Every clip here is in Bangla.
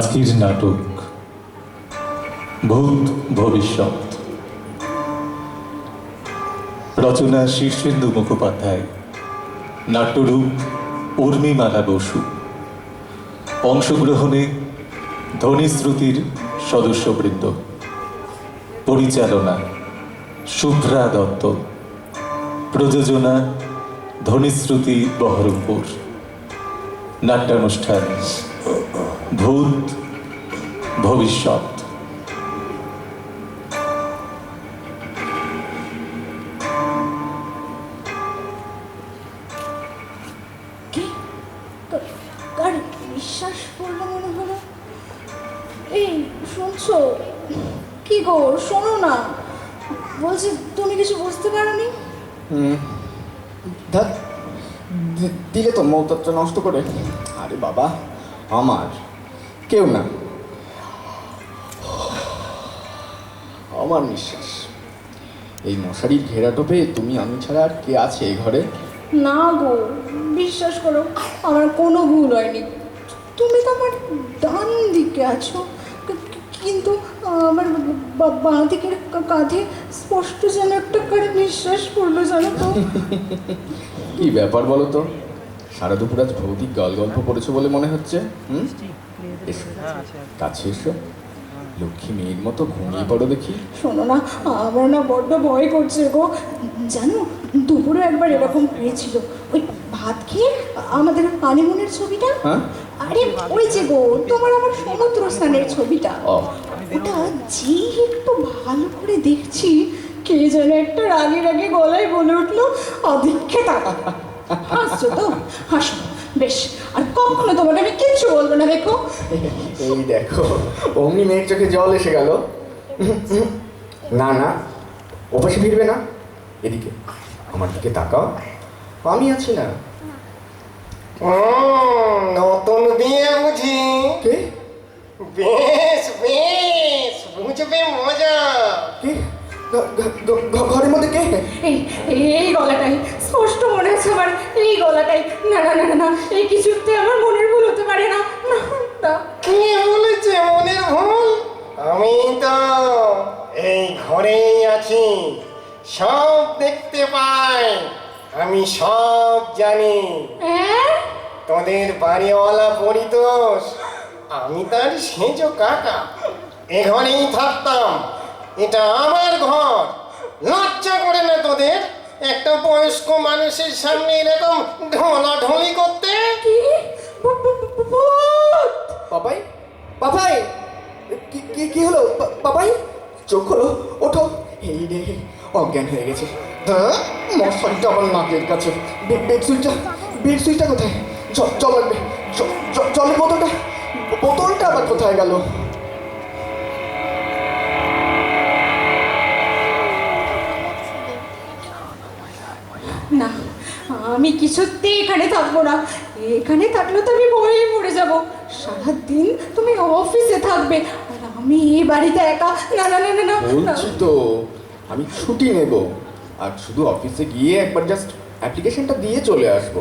আজকের নাটক? ভূত ভবিষ্যৎ। রচনা শীর্ষেন্দু মুখোপাধ্যায়। নাট্যরূপ উর্মিমালা বসু। অংশগ্রহণে ধ্বনিশ্রুতির সদস্যবৃন্দ। পরিচালনা শুভ্রা দত্ত। প্রযোজনা ধ্বনিশ্রুতি বহরমপুর। নাট্যানুষ্ঠান ভূত ভবিষ্যৎ। কি? কা- কার বিশ্বাস করল মনে হলো? এই শুনছো? কি গো শোনো না। বলছি তুমি কিছু বুঝতে পারোনি? দিলে তো মৌতত্ব নষ্ট করে। আরে বাবা আমার। কেউ না। আমার নিঃশ্বাস। এই মশারির ঘেরাটোপে তুমি আমি ছাড়া আর কে আছে এই ঘরে? না গো বিশ্বাস করো আমার কোনো ভুল হয়নি। তুমি তো আমার ডান দিকে আছো। কিন্তু আমার বাঁ দিকের কাঁধে স্পষ্ট যেন একটা করে নিঃশ্বাস পড়ল জানো তো। কি ব্যাপার বলো তো? সারা দুপুর আজ ভৌতিক গল গল্প করেছ বলে মনে হচ্ছে হুম? এসো কাছে এসো। লক্ষ্মী মেয়ের মতো ঘুমিয়ে পড়ো দেখি। শোনো না আমার না বড্ড ভয় করছে গো। জানো দুপুরে একবার এরকম হয়েছিল। ওই ভাত খেয়ে আমাদের হানিমুনের ছবিটা? হ্যাঁ? আরে ওই যে গো তোমার আমার সমুদ্র স্নানের ছবিটা ওটা যে একটু ভালো করে দেখছি কে যেন একটা রাগে রাগে গলায় বলে উঠল অধিক্ষে টাকা হাসছো তো? হাসো। বেশ আর কখনো তোমাকে আমি কিচ্ছু বলব না দেখো। এই দেখো অমনি মেয়ের চোখে জল এসে গেল। না না ওপাশে ফিরবে না। এদিকে আমার দিকে তাকাও। আমি আছি না। হুম, নতুন বিয়ে বুঝি। কে? বেশ বেশ বুঝবে মজা। কে? ঘরের মধ্যে কে? এই এই গলাটাই। স্পষ্ট মনে হচ্ছে আমার। এই গলাটাই। না না না না, এই কিছুতে আমার মনের ভুল হতে পারে না। না না। কে বলেছে মনের ভুল? আমি তো এই ঘরেই আছি। সব দেখতে পাই। আমি সব জানি। হ্যাঁ? তোদের বাড়িওয়ালা পরিতোষ আমি তার সেজ কাকা। এ ঘরেই থাকতাম। এটা আমার ঘর। লজ্জা করে না তোদের? একটা বয়স্ক মানুষের সামনে এরকম ঢলাঢলি করতে? কি? পাপাই পাপাই! কি কি কি হলো? পাপাই! চোখ হলো ওঠো। এই রে অজ্ঞান হয়ে গেছে। হ্যাঁ? মশারিটা আমার নাকের কাছে। বেড সুইচটা বেড সুইচটা কোথায় জল লাগবে। জ- জ- জলের বোতলটা বোতলটা আবার কোথায় গেল? না আমি কিছুতেই এখানে থাকব না। এখানে থাকলে তো আমি ভয়ে মরে যাব। সারাদিন তুমি অফিসে থাকবে আর আমি এই বাড়িতে একা। না না না না না। বলছি তো আমি ছুটি নেব আর শুধু অফিসে গিয়ে একবার জাস্ট অ্যাপ্লিকেশনটা দিয়ে চলে আসব।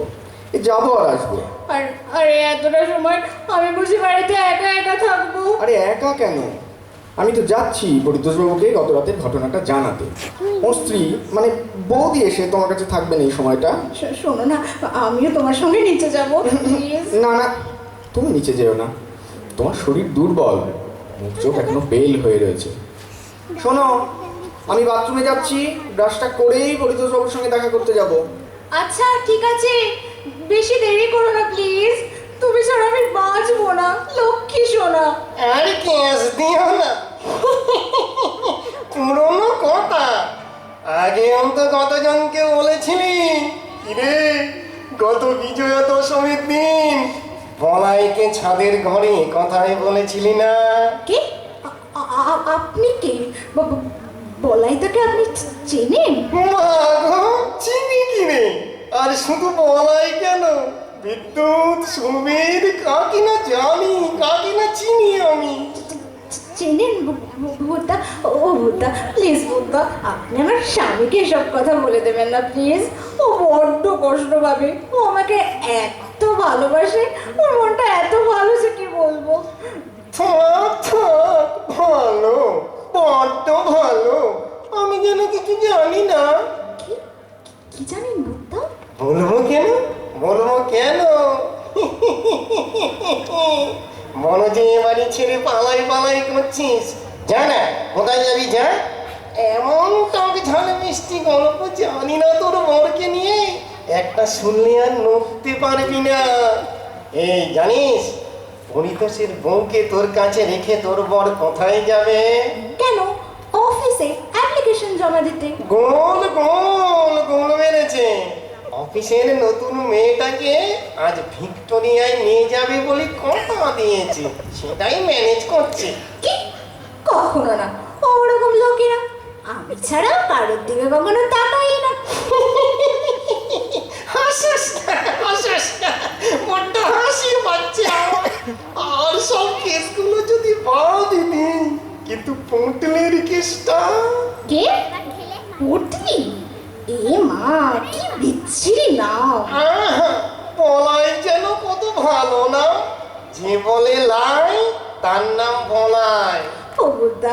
এ যাব আর আসব। আর আরে এতটা সময় আমি বুঝি বাড়িতে একা একা থাকব? আরে একা কেন? আমি তো যাচ্ছি পরিতোষবাবুকে গত রাতের ঘটনাটা জানাতে। ওর স্ত্রী মানে বৌদি এসে তোমার কাছে থাকবেন এই সময়টা? শোনো না আমিও তোমার সঙ্গে নিচে যাব না না তুমি নিচে যেও না। তোমার শরীর দুর্বল মুখ চোখ এখনও বেল হয়ে রয়েছে। শোনো আমি বাথরুমে যাচ্ছি ব্রাশটা করেই পরিতোষবাবুর সঙ্গে দেখা করতে যাব। আচ্ছা ঠিক আছে বেশি দেরি করো না প্লিজ তুমি ছাড়া আমি বাঁচবো না লক্ষ্মী সোনা। আর কেস দিও না। পুরনো কথা। আগে অন্ত কতজনকে বলেছিলি? কিরে গত বিজয়া দশমীর দিন। বলাইকে ছাদের ঘরে কথাই বলেছিলি না? কে? আপনি কে? ব- ব- বলাইদাকে আপনি চেনেন? মা গো, চিনি কিরে? আর শুধু বলাই কেন? বিদ্যুৎ সুমের কাকি না জানি কাকি না চিনি আমি। চেনেন বুদ্ধা ও বুদ্ধা প্লিজ বুদ্ধা আপনি আমার স্বামীকে এসব কথা বলে দেবেন না প্লিজ ও বড্ড কষ্ট পাবে ও আমাকে এত ভালোবাসে ওর মনটা এত ভালো যে কি বলব? থাক থাক ভালো বড্ড ভালো আমি যেন কিছু জানি না। কি জানেন বুদ্ধা বলব কেন? বলব কেন? মনে যে এবারে ছেড়ে পালাই পালাই করছিস জানা কোথায় যাবি, যা? এমন টক ঝাল মিষ্টি গল্প জানি না তোর বরকে নিয়ে, একটা শুনলে আর নড়তে পারবি না। এই, জানিস পরিতোষের বউকে তোর কাছে রেখে তোর বর কোথায় যাবে? কেন অফিসে অ্যাপ্লিকেশন জমা দিতে গোল গোল গোল মেরেছে অফিসের নতুন মেয়েটাকে আজ ভিক্টোরিয়ায় নিয়ে যাবে বলে কথা দিয়েছে। সেটাই ম্যানেজ করছে। কি? কখনো না ওরকম লোকেরা। আমি ছাড়া কারোর দিকে কখনো তাকাই না। হাসিস না হাসিস না। বড্ড হাসি পাচ্ছে আর সব কেসগুলো যদি বাদ দিবি কিন্তু পুঁটলের কেসটা? কে? উঠলি এ মা কি বিচ্ছিরি নাও। আহা, যেন কত ভালো না? যে বলে লাই তার নাম বলাই। ও বুদ্ধা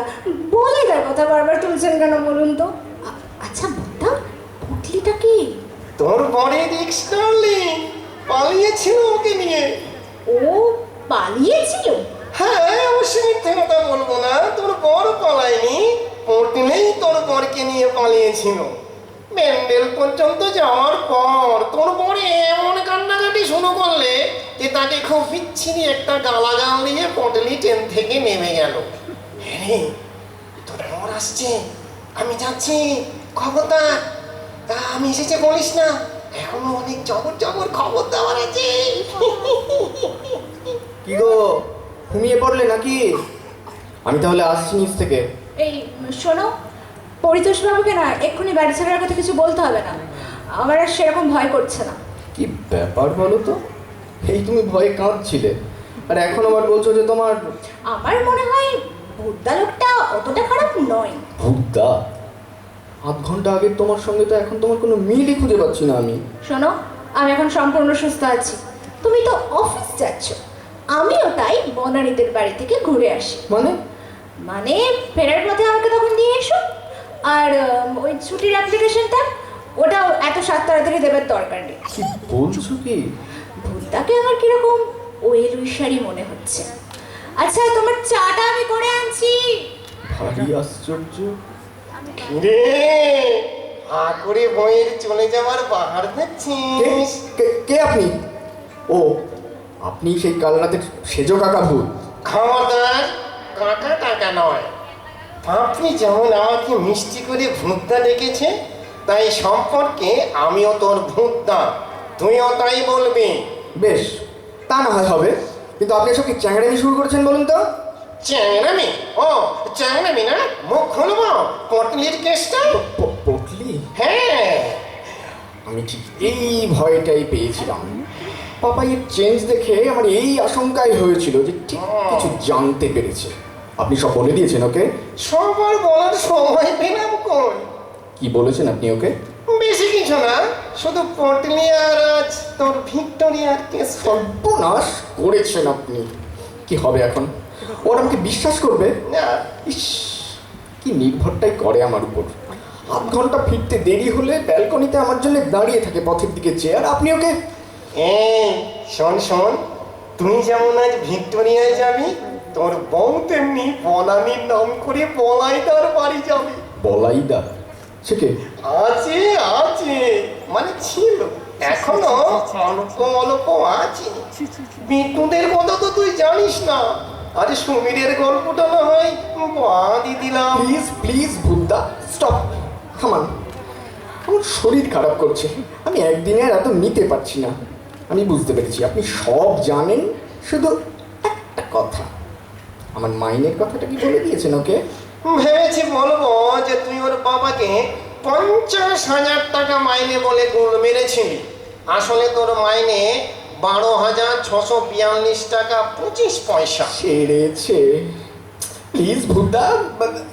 বলে দেয় কথা বারবার তুলছেন কেন বলুন তো? আচ্ছা বুদ্ধা পুটলিটা কি? তোর বরের এক্স ডার্লিং পালিয়েছিল ওকে নিয়ে। ও পালিয়েছিল? হ্যাঁ অবশ্যই মিথ্যে কথা বলব না। তোর বর পালায়নি পটলেই তোর বরকে নিয়ে পালিয়েছিল। ব্যান্ডেল পর্যন্ত যাওয়ার পর তোর বরে এমন কান্নাকাটি শুরু করলে যে তাকে খুব বিচ্ছিরি একটা গালাগাল দিয়ে পটলি ট্রেন থেকে নেমে গেল। হ্যাঁ তোর বর আসছে? আমি যাচ্ছি খবরদার। তা আমি এসেছে বলিস না এখনও অনেক জবর জবর খবর দেওয়ার আছে। কি গো ঘুমিয়ে পড়লে নাকি? আমি তাহলে আসছি নিচ থেকে। এই শোনো পরিতোষ বাবুকে না এক্ষুনি বাড়ি ছাড়ার কথা কিছু বলতে হবে না। আমার আর সেরকম ভয় করছে না। কি ব্যাপার বলো তো? এই তুমি ভয়ে কাঁদছিলে। আর এখন আবার বলছো যে তোমার আমার মনে হয় বুদ্ধা লোকটা অতটা খারাপ নয়। ভুগদা আধ ঘণ্টা আগে তোমার সঙ্গে তো এখন তোমার কোনো মিলই খুঁজে পাচ্ছি না আমি। শোনো আমি এখন সম্পূর্ণ সুস্থ আছি। তুমি তো অফিস যাচ্ছ। আমিও তাই বনানীদের বাড়ি থেকে ঘুরে আসি। মানে? মানে ফেরার পথে আমাকে তখন দিয়ে এসো। আর ওই ছুটির অ্যাপ্লিকেশনটা ওটাও এত সাত তাড়াতাড়ি দেবার দরকার নেই। কি বলছো কি? ভুলটাকে আমার কীরকম ওয়েল উইশারি মনে হচ্ছে। আচ্ছা তোমার চাটা আমি করে আনছি। ভারী আশ্চর্য। রে হা করে বইয়ের চলে যাওয়ার বাহার দেখছিস কে- কে আপনি? ও আপনি সেই কাল রাতের সেজো কাকা ভূত। খবরদার কাকা টাকা নয়। আপনি যেমন আমাকে মিষ্টি করে ভূতদা ডেকেছে তাই সম্পর্কে আমিও তোর ভূতদা তুইও তাই বলবি। বেশ তা না হয় হবে। কিন্তু আপনি এসব কি চ্যাংড়ামি শুরু করেছেন বলুন তো? চ্যাংরামি ও চ্যাংরামি না? মুখ খুলবো? পটলির কেসটা? পটলি? হ্যাঁ। আমি ঠিক এই ভয়টাই পেয়েছিলাম। পাপাইয়ের চেঞ্জ দেখে আমার এই আশঙ্কাই হয়েছিল যে ঠিক কিছু জানতে পেরেছে। আপনি সব বলে দিয়েছেন ওকে? সবার বলার সময় পেলাম কই? কি বলেছেন আপনি ওকে? বেশি কিছু না শুধু পটলি আর আজ তোর ভিক্টোরিয়ার কেস। সর্বনাশ করেছেন আপনি। কি হবে এখন? ওরা আমাকে বিশ্বাস করবে? না। ইস কি নির্ভরটাই করে আমার উপর। আধ ঘণ্টা ফিরতে দেরি হলে ব্যালকনিতে আমার জন্য দাঁড়িয়ে থাকে পথের দিকে চেয়ার। আপনি ওকে এই শোন শোন। তুই যেমন আজ ভিক্টোরিয়ায় যাবি তোর বউ তেমনি বনানির নাম করে বলাইদার বাড়ি যাবে। বলাইদা সে কে? আছে আছে। মানে ছিল। এখনও অল্প অল্প আছে। বিটুদের কথা তো তুই জানিস না। আরে সমীরের গল্পটা না হয় বাদি দিলাম। Please please Buddha stop. থামান আমার শরীর খারাপ করছে। আমি একদিনে আর এত নিতে পারছি না। আমি বুঝতে পেরেছি আপনি সব জানেন। শুধু একটা কথা। আমার মাইনের কথাটা কি বলে দিয়েছেন ওকে? ভেবেছি বলব যে তুই ওর বাবাকে পঞ্চাশ হাজার টাকা মাইনে বলে গুল মেরেছিলি। আসলে তোর মাইনে বারো হাজার ছশো বিয়াল্লিশ টাকা পঁচিশ পয়সা। ছেড়েছে। প্লিজ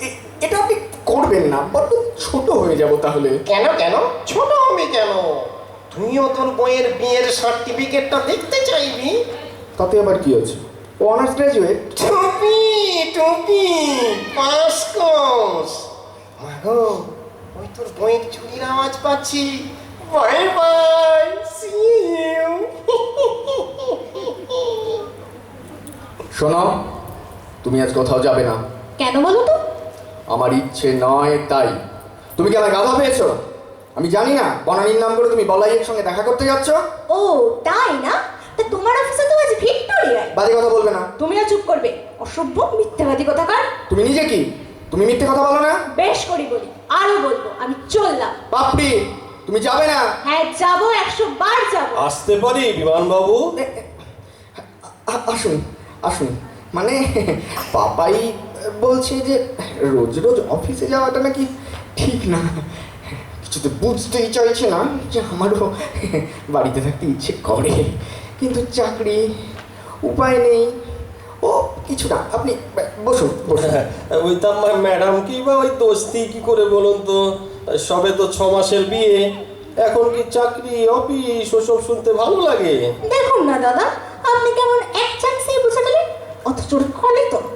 এ- এটা আপনি করবেন না। বড্ড ছোট হয়ে যাব তাহলে। কেন কেন? ছোট হবে কেন? তুইও তোর বইয়ের বিয়ের সার্টিফিকেটটা দেখতে চাইবি? তাতে আবার কি আছে? অনার্স গ্র্যাজুয়েট টুপি টুপি পাস কোর্স। মাগো ওই তোর বইয়ের চুরির আওয়াজ পাচ্ছি। বাই বাই সি ইউ শোনো তুমি আজ কোথাও যাবে না। কেন বলো তো? আমার ইচ্ছে নয় তাই। তুমি কি আমার গাধা পেয়েছ? আমি জানি না বনানীর নাম করে তুমি বলাইয়ের সঙ্গে দেখা করতে যাচ্ছ। ও তাই না? তা তোমার অফিসে তো আজ ভিক্টোরিয়ায় বাজে কথা বলবে না। তুমিও চুপ করবে। অসভ্য মিথ্যাবাদী কথাকার তুমি নিজে কি? তুমি মিথ্যে কথা বলো না? বেশ করি বলি। আরও বলব আমি চললাম। পাপড়ি তুমি যাবে না? হ্যাঁ যাব একশো বার যাব। আসতে পারি বিমানবাবু? আ- আসুন আসুন। মানে পাপাই বলছে যে রোজ রোজ অফিসে যাওয়াটা নাকি ঠিক না। কিছু তো বুঝতেই চাইছে না যে আমারও বাড়িতে থাকতে ইচ্ছে করে। কিন্তু চাকরি উপায় নেই। ও কিছু না আপনি বসুন বসুন। ওই তো আমার ম্যাডাম কি বা ওই দোস্তি কি করে বলুন তো? সবে তো ছ মাসের বিয়ে এখন কি চাকরি অফিস ওসব শুনতে ভালো লাগে? দেখুন না দাদা আপনি কেমন এক চান্সেই বুঝে গেলেন। অথচ কলে তর্ক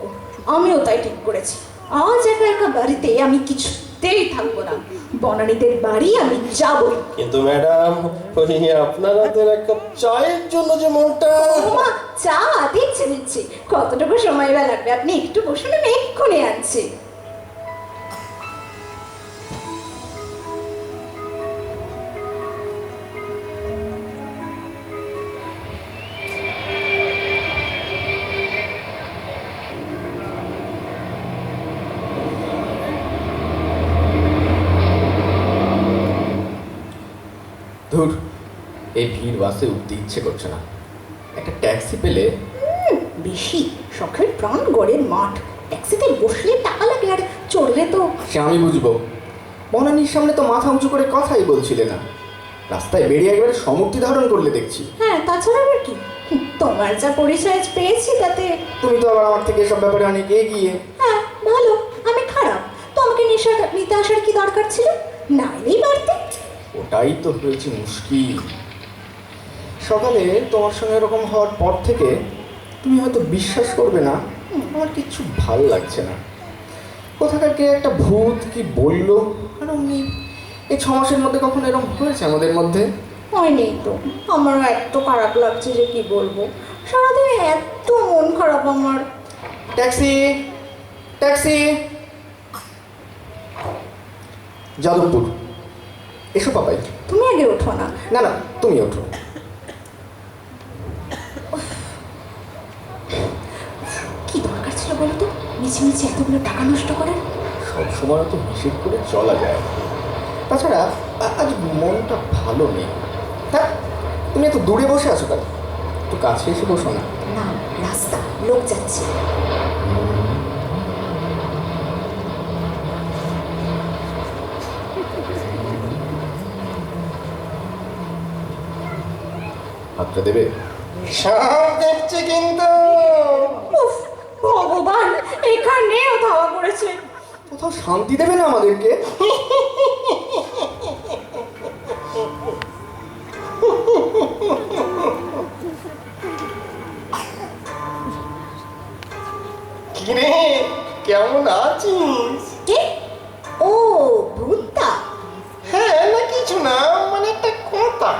আমিও তাই ঠিক করেছি। আজ একা একা বাড়িতে আমি কিছুতেই থাকব না। বনানীদের বাড়ি আমি যাব কিন্তু ম্যাডাম ওই আপনার হাতের এক কাপ চায়ের জন্য যে মনটা মা চা দিচ্ছি দিচ্ছি কতটুকু সময় লাগবে? আপনি একটু বসুন আমি এক্ষুনি আনছি। বাসে উঠতে ইচ্ছে করছে না। একটা ট্যাক্সি পেলে বেশি শখের প্রাণ গড়ের মাঠ। ট্যাক্সিতে বসলে টাকা লাগে আর চড়লে তো। সে আমি বুঝব। বনানির সামনে তো মাথা উঁচু করে কথাই বলছিলে না। রাস্তায় বেরিয়ে একেবারে সমুক্তি ধারণ করলে দেখছি। হ্যাঁ তাছাড়া আবার কি? তোমার যা পরিচয় পেয়েছি তাতে। তুমি তো আবার আমার থেকে এসব ব্যাপারে অনেক এগিয়ে। হ্যাঁ ভালো আমি খারাপ। তো আমাকে নেশা নিতে আসার কি দরকার ছিল? না এলেই বাড়তে। ওটাই তো হয়েছে মুশকিল। সকালে তোমার সঙ্গে এরকম হওয়ার পর থেকে তুমি হয়তো বিশ্বাস করবে না আমার কিচ্ছু ভালো লাগছে না। কোথাকার কে একটা ভূত কি বলল? আর অমনি এই ছ মাসের মধ্যে কখন এরকম হয়েছে আমাদের মধ্যে? হয়নি তো। আমারও এত খারাপ লাগছে যে কি বলব। সারাদিন এত মন খারাপ আমার। Taxi taxi. যাদবপুর। এসো পাপাই। তুমি আগে ওঠো না। না না তুমি ওঠো কি দরকার ছিল বলো তো মিছে মিছে এতগুলো টাকা নষ্ট করার সব সময় তো হিসেব করে চলা যায়। না। তাছাড়া আজ মনটা ভালো নেই। হ্যাঁ তুমি এত দূরে বসে আছো কেন? একটু কাছে এসে বসো না। না রাস্তা লোক যাচ্ছে। হাতটা দেবে? সব দেখছে কিন্তু ভগবান এখানেও ধাওয়া করেছে। কোথাও শান্তি দেবে না আমাদেরকে? কিরে কেমন আছিস? কে? ও ভূতটা? হ্যাঁ না কিছু না মানে একটা কথা।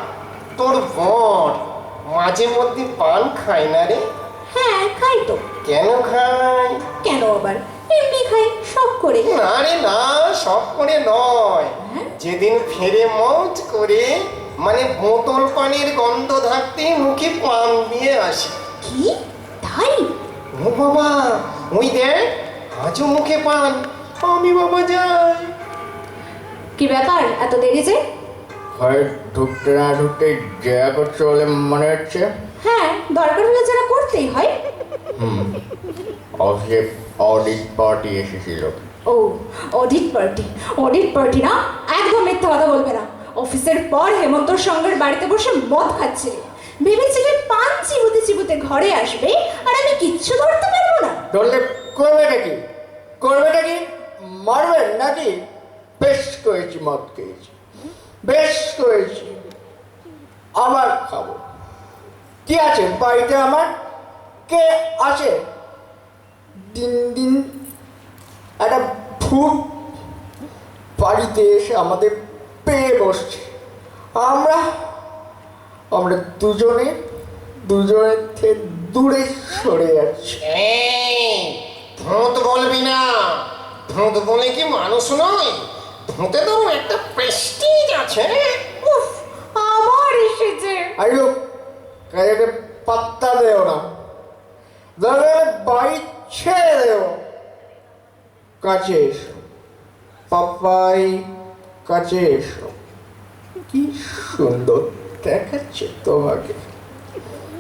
তোর বর মাঝে মধ্যে পান খায় না রে? হ্যাঁ খাই তো। কেন খায়? কেন আবার? এমনি খাই সব করে। না রে না সব করে নয়। যেদিন ফেরে মজ করে মানে বোতল পানির গন্ধ থাকতে মুখে পান দিয়ে আসে। কি? তাই? ও বাবা ওই দেখ আজও মুখে পান। আমি বাবা যাই। কি ব্যাপার? এত দেরি যে? ঘরে ঢুকতে না ঢুকতে জয়া করছে বলে মনে হচ্ছে। হ্যাঁ দরকার হলে যারা করতেই হয়। অডিট পার্টি এসেছিল। ও অডিট পার্টি। অডিট পার্টি না? একদম মিথ্যা কথা বলবে না। অফিসের পর হেমন্তর সঙ্গের বাড়িতে বসে মদ খাচ্ছিলে ভেবেছিলে পান চিবুতে চিবুতে ঘরে আসবে আর আমি কিচ্ছু ধরতে পারব না? ধরলে করবেটা কি? করবেটা কি? মারবেন নাকি? বেশ করেছি মদ খেয়েছি। বেশ করেছি। আবার খাব। কি আছে বাড়িতে আমার? কে আছে? দিন দিন একটা ভূত বাড়িতে এসে আমাদের পেয়ে বসছে। আমরা আমরা দুজনে দুজনের থেকে দূরে সরে যাচ্ছি। ভূত বলবি না। ভূত বলে কি মানুষ নয়? ভূতে তো একটা প্রেস্টিজ আছে। উফ আবার এসেছে। আইলো কাজে পাত্তা দেও না। হলে বাড়ি ছেড়ে দেও কাছে এসো। পাপাই কাছে এসো। কি সুন্দর দেখাচ্ছে তোমাকে।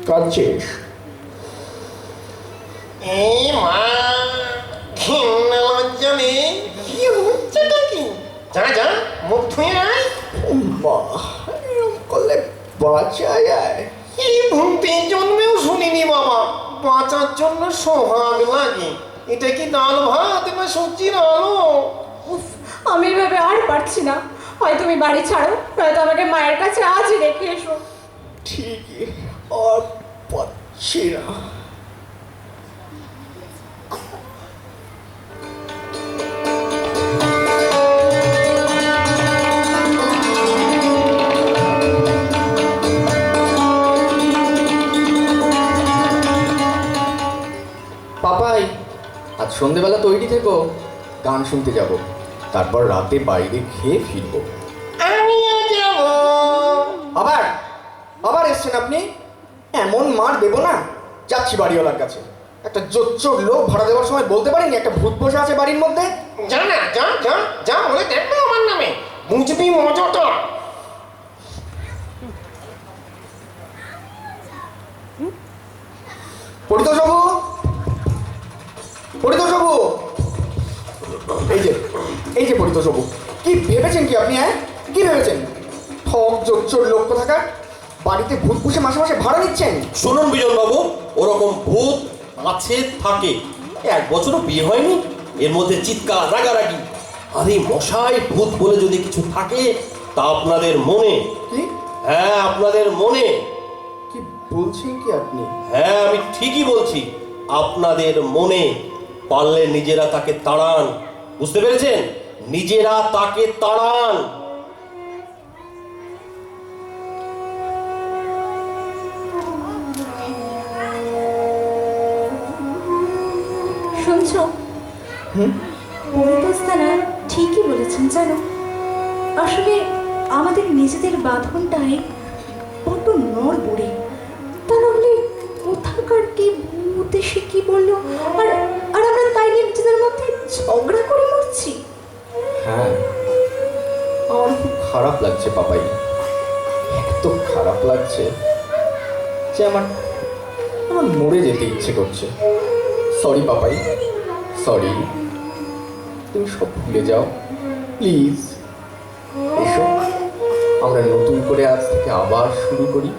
কাছে এসো। এই মা ঘৃণা লজ্জা নেই। কি হচ্ছেটা কি যা যা মুখ ধুয়ে আয়। মা করলে বাঁচা যায়। এই জন্মেও শুনিনি বাবা। বাঁচার জন্য সোহাগ লাগে। এটা কি ডাল ভাত না সবজির আলো। উফ আমি এভাবে আর পারছি না। হয় তুমি বাড়ি ছাড়ো নয়তো আমাকে মায়ের কাছে আজই রেখে এসো। ঠিকই আর পাচ্ছি না। আজ তৈরি থেকো। গান শুনতে যাব। তারপর রাতে বাইরে খেয়ে ফিরবো। আবার আবার এসছেন আপনি? এমন মার দেবো না। যাচ্ছি বাড়িওয়ালার কাছে। একটা জোচ্চোর লোক ভাড়া দেওয়ার সময় বলতে পারিনি একটা ভূত বসে আছে বাড়ির মধ্যে? যা না যা যা যা বলে দেখবে আমার নামে। বুঝবি মজাটা এই যে পরিতোষবাবু কি ভেবেছেন কি আপনি হ্যাঁ? কি ভেবেছেন? ঠক জোচ্চোর লোক থাকা বাড়িতে ভূত পুষে মাসে মাসে ভাড়া নিচ্ছেন? শুনুন বিজন বাবু ওরকম ভূত আছে থাকে। এক বছরও বিয়ে হয়নি এর মধ্যে চিৎকার রাগারাগি। আরে মশাই ভূত বলে যদি কিছু থাকে তা আপনাদের মনে। কি? হ্যাঁ আপনাদের মনে। কি বলছেন কি আপনি? হ্যাঁ আমি ঠিকই বলছি আপনাদের মনে। পারলে নিজেরা তাকে তাড়ান। বুঝতে পেরেছেন? নিজেরা তাকে তাড়ান। শুনছো? পরিতোস্তানা ঠিকই বলেছেন জানো। আসলে আমাদের নিজেদের বাঁধনটায় বড্ড নড় পড়ে খারাপ লাগছে বাবাই এত খারাপ লাগছে যে আমার আমার মরে যেতে ইচ্ছে করছে। সরি বাবাই সরি তুমি সব ভুলে যাও প্লিজ এসো, আমরা নতুন করে আজ থেকে আবার শুরু করি।